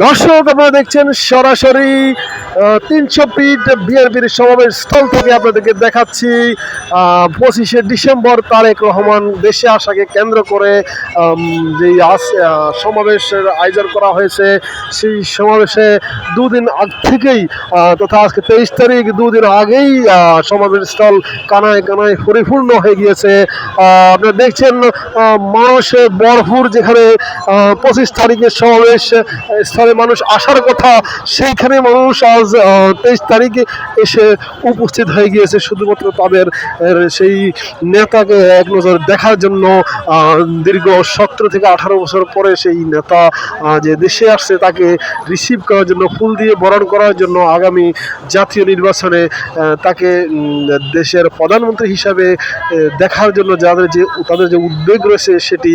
দর্শক আপনারা দেখছেন সরাসরি তিনশো ফিট বিএনপির সমাবেশ স্থল থেকে আপনাদেরকে দেখাচ্ছি। পঁচিশে ডিসেম্বর তারেক রহমান দেশে আসাকে কেন্দ্র করে আস- সমাবেশের আয়োজন করা হয়েছে, সেই সমাবেশে দুদিন আগ থেকেই তথা আজকে তেইশ তারিখ দুদিন আগেই সমাবেশ স্থল কানায় কানায় পরিপূর্ণ হয়ে গিয়েছে। আপনারা দেখছেন মানুষ বরপুর যেখানে পঁচিশ তারিখের সমাবেশ স্থলে মানুষ আসার কথা, সেইখানে মানুষ আজ তেইশ তারিখে এসে উপস্থিত হয়ে গিয়েছে শুধুমাত্র তাদের সেই নেতাকে এক নজর দেখার জন্য দীর্ঘ সতেরো থেকে আঠারো বছর পরে সেই নেতা যে দেশে আসছে তাকে রিসিভ করার জন্য, ফুল দিয়ে বরণ করার জন্য আগামী জাতীয় নির্বাচনে তাকে দেশের প্রধানমন্ত্রী হিসাবে দেখার জন্য যাদের যে, তাদের যে উদ্বেগ রয়েছে সেটি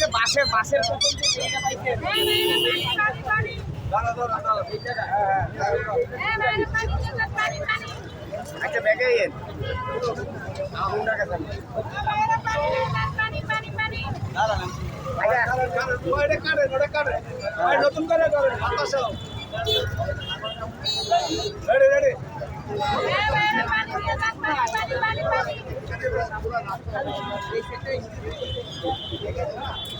যে বাসের। আচ্ছা ব্যাগে এন আগুনটা গেছে আমার এক পানি নিয়ে যান, পানি, পানি, পানি। ওইটা কাটে ওটা কাটে ওই নতুন করে করে বাতাস রেডি রেডি আমার এক পানি নিয়ে যান, পানি, পানি, পানি, পানি।